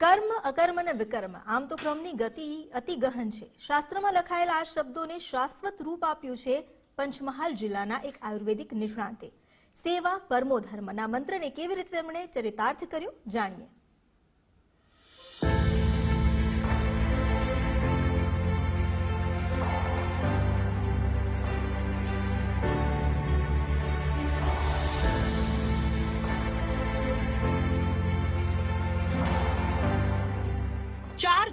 કર્મ, અકર્મ અને વિકર્મ, આમ તો ક્રમની ગતિ અતિ ગહન છે. શાસ્ત્રમાં લખાયેલા આ શબ્દોને શાશ્વત રૂપ આપ્યું છે પંચમહાલ જિલ્લાના એક આયુર્વેદિક નિષ્ણાંતે. સેવા, પરમો ધર્મના મંત્રને કેવી રીતે તેમણે ચરિતાર્થ કર્યો, જાણીએ.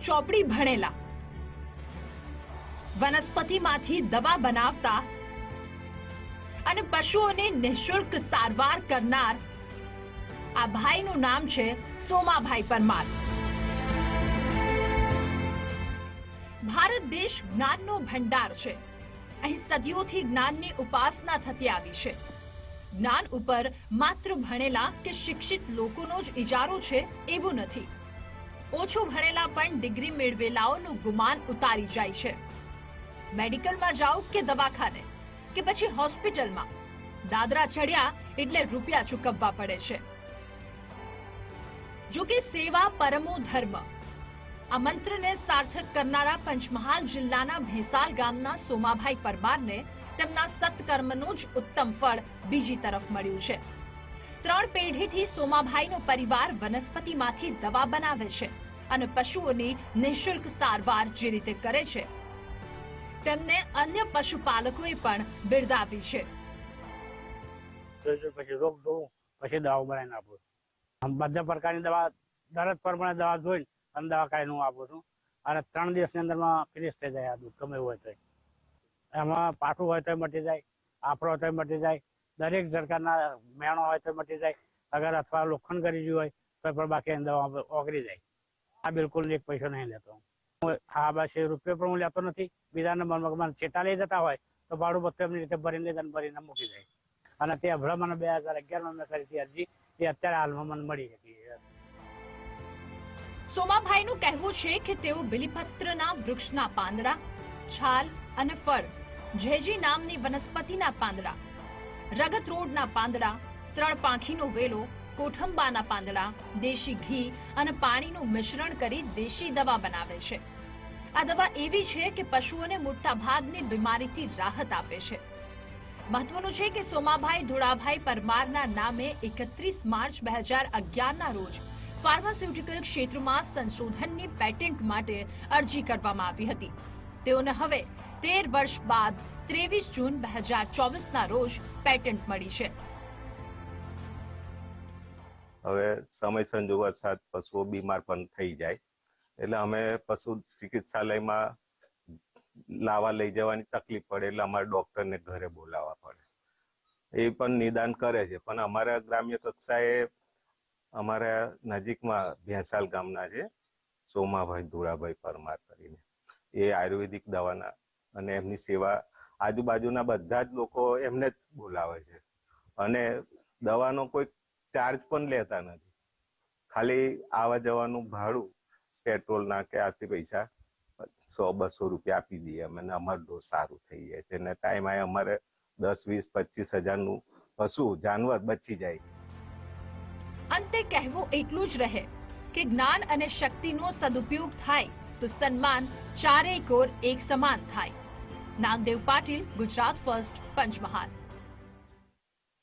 ચોપડી ભણેલા. વનસ્પતિમાંથી દવા બનાવતા અને પશુઓને નિઃશુલ્ક સારવાર કરનાર આ ભાઈનું નામ છે સોમાભાઈ પરમાર. ભારત દેશ જ્ઞાનનો ભંડાર છે. અહીં સદીઓથી જ્ઞાનની ઉપાસના થતી આવી છે. જ્ઞાન ઉપર માત્ર ભણેલા કે શિક્ષિત લોકોનો જ ઇજારો છે એવું નથી. ઓછું ભણેલા પણ ડિગ્રી મેળવેલાઓનું ગુમાન ઉતારી જાય છે. મેડિકલમાં જાઓ કે દવાખાને, કે પછી હોસ્પિટલમાં. દાદરા ચડ્યા એટલે રૂપિયા ચૂકવવા પડે છે. જો કે સેવા પરમો ધર્મ. આ મંત્રને સાર્થક કરનારા પંચમહાલ જિલ્લાના ભેસાલ ગામના સોમાભાઈ પરમારને તેમના સત્કર્મનું જ ઉત્તમ ફળ બીજી તરફ મળ્યું છે. ત્રણ પેઢીથી સોમાભાઈનો પરિવાર વનસ્પતિમાંથી દવા બનાવે છે. અને પશુઓની નિઃશુલ્ક સારવાર જે રીતે કરે છે, તેમને અન્ય પશુપાલકોએ પણ બિરદાવી છે. પછી રોગ જોવું, પછી દવાઓ બનાવીને આપું છું. બધા પ્રકારની દવા દરેક પ્રમાણે દવા જોઈને અને દવા કાઢીને હું આપું છું. અને ત્રણ દિવસની અંદરમાં ફિનિશ થઈ જાય આ દૂધ ગમે હોય તો એમાં પાઠું હોય તો મટી જાય, આફરો હોય તો મટી જાય, દરેક પ્રકારના મેણો હોય તો મટી જાય. અગર અથવા લોખંડ કરી ગયું હોય તો પણ બાકી દવા ઓગળી જાય. આ બિલકુલ એક પૈસો નહીં લેતો. હું બસ રૂપિયો પણ હું લેતો નથી. બીજા નંબરમાં મને ચેટા લઈ જતા હોય તો ભાડું બધું એમની રીતે ભરીને લઈ ભરીને મૂકી જાય અને તે હમણાં મને બે હજાર અગિયારમાં મેં કરી હતી અરજી. એ અત્યારે હાલમાં મને મળી હતી સોમાભાઈનું કહેવું છે કે તેઓ બિલીપત્રના વૃક્ષના પાંદડા, છાલ અને ફળ ઝેજી નામની વનસ્પતિના પાંદડા, રગત રોડના પાંદડા, ત્રણ પાંખીનો વેલો કોઠંબાના પાંદડા, દેશી ઘી અને પાણીનું મિશ્રણ કરી દેશી દવા બનાવે છે. આ દવા એવી છે કે પશુઓને મોટા ભાગની બીમારીથી રાહત આપે છે. મહત્વનું છે કે સોમાભાઈ ધોળાભાઈ પરમારના નામે એકત્રીસ માર્ચ બે હજાર અગિયારના રોજ ફાર્માસ્યુટિકલ ક્ષેત્રમાં સંશોધનની પેટન્ટ માટે અરજી કરવામાં આવી હતી. તેઓને હવે તેર વર્ષ બાદ ત્રેવીસ જૂન બે હજાર ચોવીસના રોજ પેટન્ટ મળી છે. હવે સમય સંજોગ સાથ પશુઓ બીમાર પણ થઈ જાય. એટલે અમે પશુ ચિકિત્સાલયમાં લાવા લઈ જવાની તકલીફ પડે, એટલે અમારે ડોક્ટરને ઘરે બોલાવવા પડે. એ પણ નિદાન કરે છે. પણ અમારા ગ્રામ્ય કક્ષાએ અમારા નજીકમાં ભેંસાલ ગામના છે, સોમાભાઈ ધુરાભાઈ પરમાર કરીને. એ આયુર્વેદિક દવાના અને એમની સેવા આજુબાજુના બધા જ લોકો એમને જ બોલાવે છે. અને દવાનો કોઈ ચાર્જ પણ લેતા નથી. ખાલી આવા જવાનું ભાડું પેટ્રોલ ના કે આથી પૈસા સો બસો રૂપિયા આપી દઈએ અમે અમારું ડોઝ સારું થઈ જાય છે. અને ટાઈમ આવે અમારે દસ, વીસ, પચીસ હજારનું પશુ, જાનવર બચી જાય. અંતે કહેવું એટલું જ રહે કે જ્ઞાન અને શક્તિનો સદુપયોગ થાય તો સન્માન ચારેય કોર એક સમાન થાય. નામદેવ પાટીલ, ગુજરાત ફર્સ્ટ, પંચમહાલ.